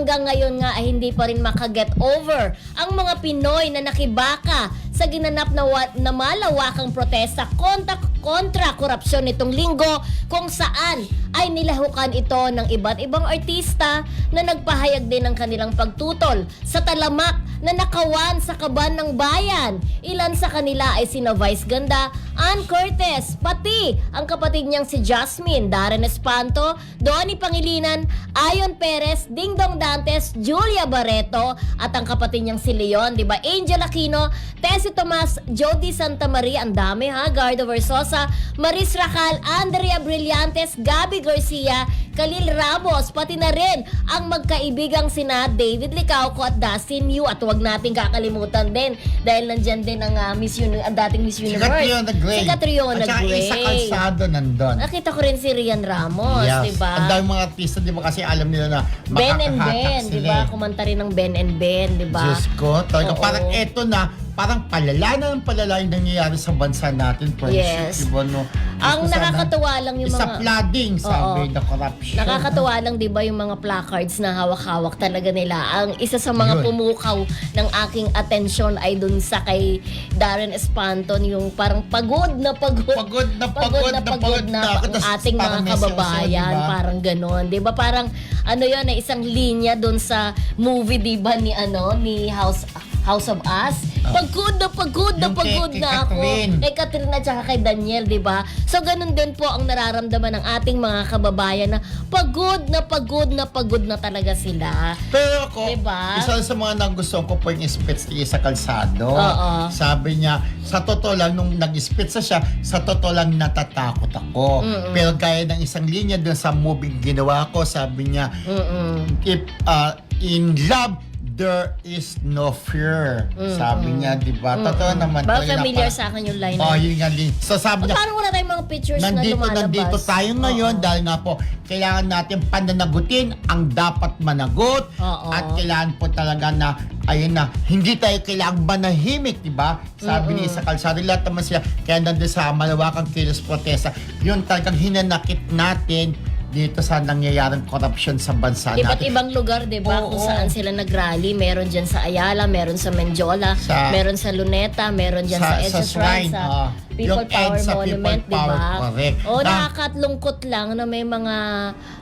hanggang ngayon nga ay hindi pa rin makaget over ang mga Pinoy na nakibaka sa ginanap na, na malawakang protesta kontra, kontra korupsyon nitong linggo kung saan ay nilahukan ito ng iba't ibang artista na nagpahayag din ng kanilang pagtutol sa talamak na nakawan sa kaban ng bayan. Ilan sa kanila ay sina Vice Ganda, Ann Cortez, pati ang kapatid niyang si Jasmine, Darren Espanto, Donnie Pangilinan, Ayon Perez, Dingdong Dantes, Julia Barreto, at ang kapatid niyang si Leon, di ba? Angel Aquino, Tessie Tomas, Jody Santa Maria, ang dami ha, Gardo Versosa, Maris Racal, Andrea Brillantes, Gabi Garcia, Khalil Ramos, pati na rin ang magkaibigang sina David Licauco at Dustin Yu. At huwag nating kakalimutan din dahil nandyan din ang ah, Miss Uni- ang dating Miss Si Universe. Catriona Gray. Si Catriona At saka Gray. Isa Calzado nandun. Nakita ko rin si Rian Ramos, yes. di ba? Ang dami mga artista, di ba kasi alam nila na Ben and makakahatak Ben, di sila ba? eh. Kumanta rin ng Ben and Ben, di ba? Diyos ko, talaga Oo. parang eto na, parang palala na ng palala yung nangyayari sa bansa natin, friendship, Yes. di ba, no? Ang nakakatuwa lang yung mga... flooding, sabi, Oo. the corruption. Nakakatuwa lang 'di ba yung mga placards na hawak-hawak talaga nila. Ang isa sa mga Yun. pumukaw ng aking atensyon ay dun sa kay Darren Espanton yung parang pagod na pagod. Pagod na pagod na pagod na. ang Tapos ating parang mga kababayan, di ba? parang ganon. 'Di ba? Parang ano 'yun, eh, isang linya dun sa movie 'di ba ni ano, ni House House of Us. Pagod na pagod na Ah. Yung kay- pagod kay na ako. Catherine. Kay Catherine at saka kay Daniel, 'di ba? So ganun din po ang nararamdaman ng ating mga kababayan na pagod na pagod na pagod na talaga sila. Pero ako, Diba? isa sa mga nagustuhan ko po yung spits ni sa kalsado. Oo. Sabi niya, sa totoo lang, nung nag-spits na siya, sa totoo lang natatakot ako. Mm-mm. Pero gaya ng isang linya dun sa movie ginawa ko, sabi niya, Mm-mm. if uh, in love, there is no fear. Sabi niya, di ba? Totoo naman. Ba talaga familiar sa akin yung line. Oh, yun nga. Lin. So sabi niya, parang wala tayong mga pictures nandito, na lumalabas. nandito tayo ngayon Oo. dahil nga po, kailangan natin pananagutin ang dapat managot Oo. at kailangan po talaga na ayun na, hindi tayo kailangan manahimik, di ba? Sabi ni sa kalsado, lahat naman sila, kaya nandun sa malawakang kilos protesta, yun talagang hinanakit natin dito sa nangyayaring korupsyon sa bansa Iba't natin. ibang lugar, 'di ba? Oo. Kung saan sila nagrally, meron diyan sa Ayala, meron sa Menjola, Sa- meron sa Luneta, meron diyan sa, Sa- sa Shrine, sa ah. People Yung Power EDSA People Monument, 'di Power, ba? correct. O Na- nakakatlungkot lang na may mga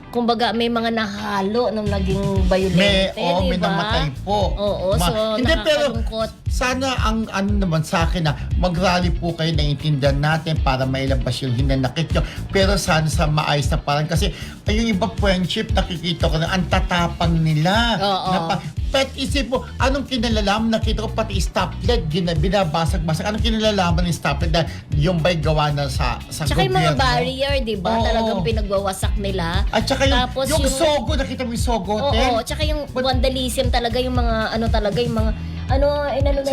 kumbaga may mga nahalo ng naging violente, May, oh, di may namatay po. Oo, Ma- so Hindi, pero sana ang ano naman sa akin na mag-rally po kayo na intindihan natin para mailabas yung hinanakit nyo. Pero sana sa maayos na parang kasi ay, yung iba friendship nakikita ko na ang tatapang nila. Oo. Na pa- Pet isip mo, anong kinalalaman? Nakita ko pati stoplight, binabasag-basag. Anong kinalalaman ng stoplight dahil yung ba'y gawa na sa, sa Tsaka yung mga gobyerno? barrier, di ba? Oo. Talagang pinagwawasak nila. At saka yung, Tapos yung, yung- sogo, nakita mo yung sogo, Oo, Tel? tsaka yung vandalism talaga, yung mga ano talaga, yung mga ano, inano